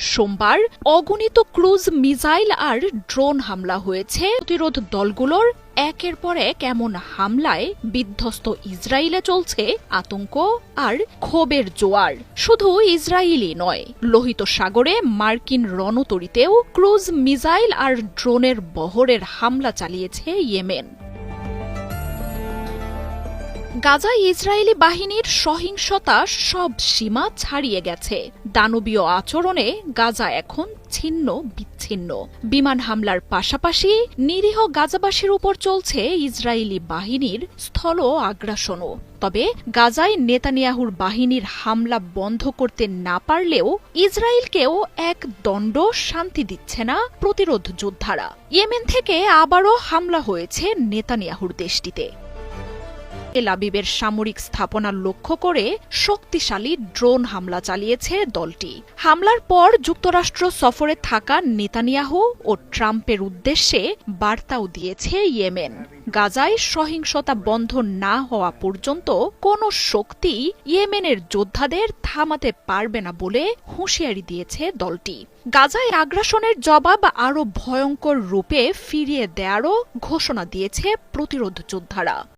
সোমবার অগণিত cruise missile আর drone হামলা হয়েছে। প্রতিরোধ দলগুলোর একের পর এক এমন হামলায় বিধ্বস্ত ইসরায়েলে চলছে আতঙ্ক আর ক্ষোভের জোয়ার। শুধু ইসরায়েলই নয়, লোহিত সাগরে মার্কিন রণতরীতেও ক্রুজ মিসাইল আর ড্রোনের বহরের হামলা চালিয়েছে ইয়েমেন। গাজায় ইসরায়েলি বাহিনীর সহিংসতা সব সীমা ছাড়িয়ে গেছে। দানবীয় আচরণে গাজা এখন ছিন্ন, বিচ্ছিন্ন। বিমান হামলার পাশাপাশি নিরীহ গাজাবাসীর উপর চলছে ইসরায়েলি বাহিনীর স্থল আগ্রাসনও। তবে গাজায় নেতানিয়াহুর বাহিনীর হামলা বন্ধ করতে না পারলেও ইসরায়েলকেও এক দণ্ড শান্তি দিচ্ছে না প্রতিরোধ যোদ্ধারা। ইয়েমেন থেকে আবারও হামলা হয়েছে নেতানিয়াহুর দেশটিতে। তেল আবিবের সামরিক স্থাপনা লক্ষ্য করে শক্তিশালী ড্রোন হামলা চালিয়েছে দলটি। হামলার পর যুক্তরাষ্ট্র সফরে থাকা নেতানিয়াহু ও ট্রাম্পের উদ্দেশ্যে বার্তাও দিয়েছে ইয়েমেন। গাজায় সহিংসতা বন্ধ না হওয়া পর্যন্ত কোনো শক্তি ইয়েমেনের যোদ্ধাদের থামাতে পারবে না বলে হুঁশিয়ারি দিয়েছে দলটি। গাজায় আগ্রাসনের জবাব আরও ভয়ঙ্কর রূপে ফিরিয়ে দেয়ারও ঘোষণা দিয়েছে প্রতিরোধ যোদ্ধারা।